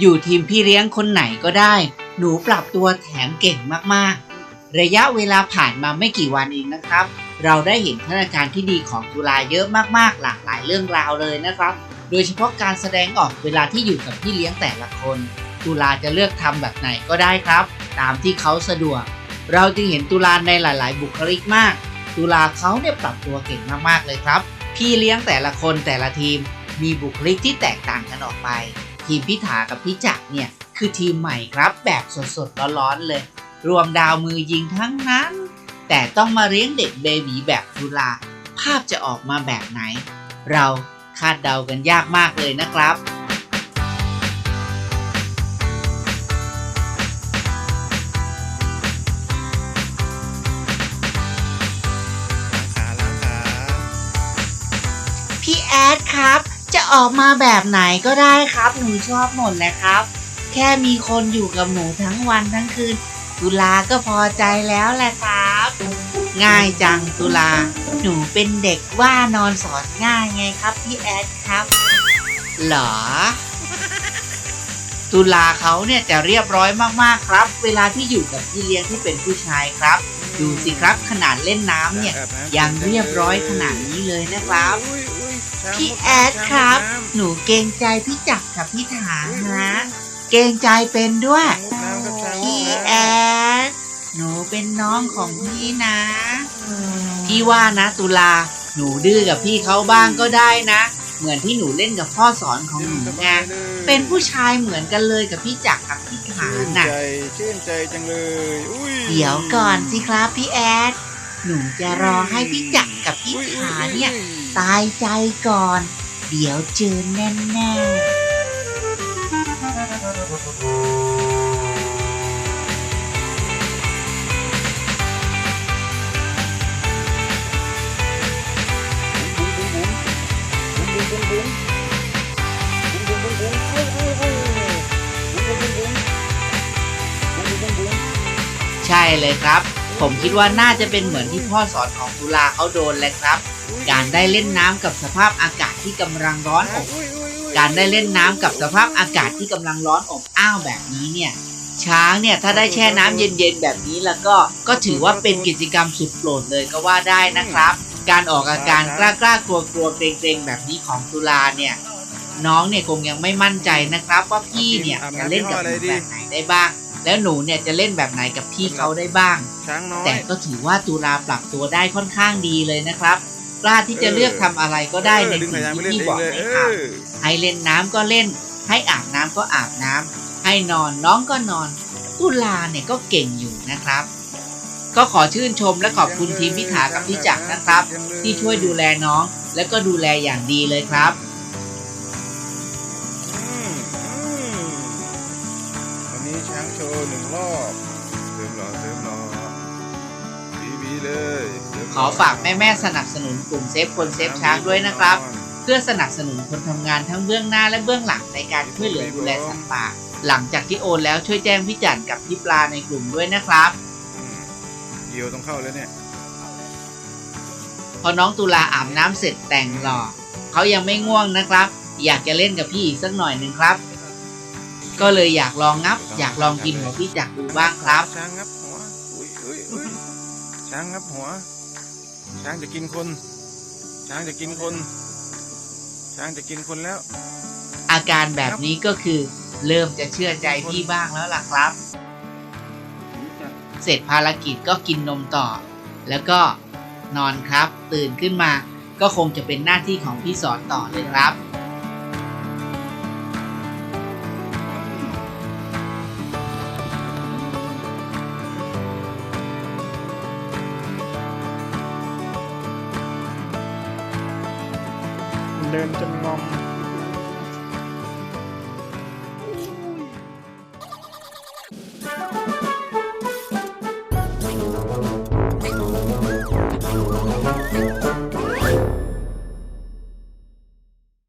อยู่ทีมพี่เลี้ยงคนไหนก็ได้ หนูปรับตัวแถมเก่งมากๆ ระยะเวลาผ่านมาไม่กี่วันเองนะครับ เราได้เห็นพัฒนาการที่ดีของตุลาเยอะมากๆ หลากหลายเรื่องราวเลยนะครับ โดยเฉพาะการแสดงออกเวลาที่อยู่กับพี่เลี้ยงแต่ละคนตุลาจะเลือกทำแบบไหนก็ได้ครับ ตามที่เขาสะดวก เราจึงเห็นตุลาในหลาย ๆ บุคลิกมากตุลาเขาเนี่ยปรับตัวเก่งมากๆเลยครับ พี่เลี้ยงแต่ละคนแต่ละทีมมีบุคลิกที่แตกต่างกันออกไป ทีมพิธากับพี่จักรเนี่ยคือทีมใหม่ครับแบบสดๆร้อนๆเลย รวมดาวมือยิงทั้งนั้น แต่ต้องมาเลี้ยงเด็กเบบีแบบตุลา ภาพจะออกมาแบบไหน เราคาดเดากันยากมากเลยนะครับล้างขาล้างขาพี่แอดครับ จะออกมาแบบไหนก็ได้ครับ หนูชอบหมดเลยครับ แค่มีคนอยู่กับหนูทั้งวันทั้งคืน ตุลาก็พอใจแล้วแหละครับ ง่ายจังตุลา หนูเป็นเด็กว่านอนสอนง่ายไงครับพี่แอดครับ เหรอ ตุลาเขาเนี่ยจะเรียบร้อยมากๆครับ เวลาที่อยู่กับพี่เลี้ยงที่เป็นผู้ชายครับ ดูสิครับขนาดเล่นน้ำเนี่ยอาบน้ำยังเรียบร้อยขนาดนี้เลยนะครับอุ้ยอุ้ยช้าง พี่มดแอดครับช้างมดน้หนูเกรงใจพี่จักรกับพี่ถานะ เกรงใจเป็นด้วยำช้างมดน้ำครับช้างมดพี่น้ำแอด หนูเป็นน้องของพี่นะ พี่ว่านะตุลา หนูดื้อกับพี่เขาบ้างก็ได้นะ เหมือนที่หนูเล่นกับพ่อสอนของหนูไงเป็นผู้ชายเหมือนกันเลยกับพี่จักรกับพี่ถาชื่นน่ะใจชื่นใจจังเลยอุ้ยเดี๋ยวก่อนสิครับพี่แอด หนูจะรอให้พี่จักรกับพี่อุ้อุ้ถาเนี่ยอุ้ ตายใจก่อน เดี๋ยวเจืนแน่ๆใช่เลยครับ ผมคิดว่าน่าจะเป็นเหมือนที่พ่อสอนของตุลาเขาโดนเลยครับ การได้เล่นน้ำกับสภาพอากาศที่กำลังร้อนอบอุ้ยอุ้ยอุ้ยการได้เล่นน้ำกับสภาพอากาศที่กำลังร้อนอบอ้าวแบบนี้เนี่ยช้างเนี่ยถ้าได้แช่น้ำเย็นๆแบบนี้แล้วก็ก็ถือว่าเป็นกิจกรรมสุดโปรดเลยก็ว่าได้นะครับ การออกอาการกล้ากล้ากลัวกลัวๆเกรงๆแบบนี้ของตุลาเนี่ยน้องเนี่ยคงยังไม่มั่นใจนะครับ ว่าพี่เนี่ยจะเล่นกับหนูแบบไหนได้บ้าง แล้วหนูเนี่ยจะเล่นแบบไหนกับพี่เขาได้บ้าง ช้างน้อย แต่ก็ถือว่าตุลาปรับตัวได้ค่อนข้างดีเลยนะครับกล้าที่จะเลือกทำอะไรก็ได้ในดึงสิ่งสายยางไปที่เล่นพี่เอบองกเลยให้เอทอำให้เล่นน้ำก็เล่น ให้อาบน้ำก็อาบน้ำให้นอนน้องก็นอน ตุลาเนี่ยก็เก่งอยู่นะครับ ก็ขอชื่นชมและขอบคุณทีมพิธากับพี่จักรนะครับ ที่ช่วยดูแลน้องและก็ดูแลอย่างดีเลยครับ โชว์หนึ่งรอบเติมหล่อเติมหล่อบีบีเลยเติมหขล่อฝากแม่ๆสนับสนุนกลุ่มเซฟคนเซฟช้างด้วยนะครับ เพื่อสนับสนุนคนทำงานทั้งเบื้องหน้าและเบื้องหลังในการช่วยเหลือดูแลสัตว์ป่า หลังจากที่โอนแล้วช่วยแจ้งพี่จันกับพี่ปลาในกลุ่มด้วยนะครับ อืมเยียวต้องเข้าแล้วเนี่ย พอน้องตุลาอาบน้ำเสร็จแต่งหล่อเขายังไม่ง่วงนะครับ อยากจะเล่นกับพี่อีกสักหน่อยหนึ่งครับ ก็เลยอยากลองงับ อยากลองกินหัวพี่จักรดูบ้างครับ ช้างงับหัวอุ้ยอุ้ยอุ้ยช้างงับหัว ช้างจะกินคน ช้างจะกินคน ช้างจะกินคนแล้ว อาการแบบนี้ก็คือ เริ่มจะเชื่อใจพี่บ้างแล้วล่ะครับ เสร็จภารกิจก็กินนมต่อ แล้วก็นอนครับ ตื่นขึ้นมาก็คงจะเป็นหน้าที่ของพี่สอนต่อเลยครับ Linden mom.